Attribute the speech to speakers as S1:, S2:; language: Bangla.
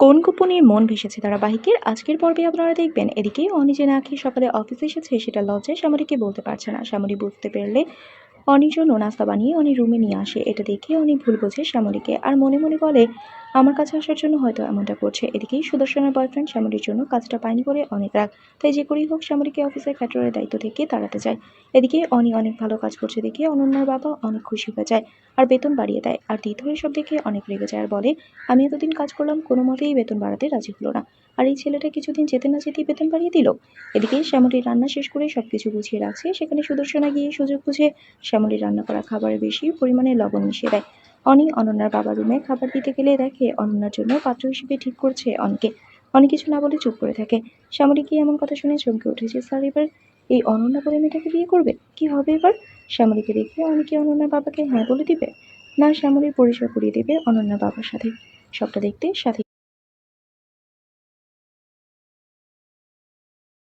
S1: কোন গোপনে মন ভেসেছে তারা ধারাবাহিকের? আজকের পর্বে আপনারা দেখবেন, এদিকে অনিজে না খেয়ে সকালে অফিসে এসেছে, সেটা লজ্জায় শ্যামলীকে বলতে পারছে না। শ্যামলী বুঝতে পারলে অনির জন্য নাস্তা বানিয়ে অনি রুমে নিয়ে আসে। এটা দেখে অনি ভুল বোঝে শ্যামলীকে। আর মনে মনে বলে আমার কাছে আসার জন্য হয়তো এমনটা করছে। এদিকেই সুদর্শনের বয়ফ্রেন্ড শ্যামলীর জন্য কাজটা পায়নি বলে অনেক রাগ। তাই যে করেই হোক, শ্যামলীকে অফিসের ক্যাটারের দায়িত্ব থেকে তাড়াতে চায়। এদিকে অনি অনেক ভালো কাজ করছে দেখে অনন্যার বাবা অনেক খুশি হয়ে যায় আর বেতন বাড়িয়ে দেয়। আর তীর্থ এসব দেখে অনেক রেগে যায় আর বলে, আমি এতদিন কাজ করলাম, কোনো মতেই বেতন বাড়াতে রাজি হলো না। আর এই ছেলেটা কিছুদিন যেতে না যেতেই বেতন বাড়িয়ে দিল? এদিকে শ্যামলীর রান্না শেষ করে সব কিছু গুছিয়ে রাখছে। সেখানে সুদর্শনা গিয়ে সুযোগ বুঝে শ্যামলীর রান্না করা খাবারে বেশি পরিমাণে লবণ মিশিয়ে দেয়। অনি অনন্যার বাবা রুমে খাবার দিতে গেলে দেখে অনন্যার জন্য পাত্র হিসেবে ঠিক করছে অনকে। অনেক কিছু না বলে চুপ করে থাকে। শ্যামলী কি এমন কথা শুনে চমকে উঠেছে, স্যার, এবার এই অনন্যা বলে মেয়েটাকে বিয়ে করবে? কি হবে এবার? শ্যামলীকে দেখে অনেকে অনন্যার বাবাকে হ্যাঁ বলে দিবে। না শ্যামলীর পরিচয় করিয়ে দেবে অনন্যার বাবার সাথে। সবটা দেখতে সাথে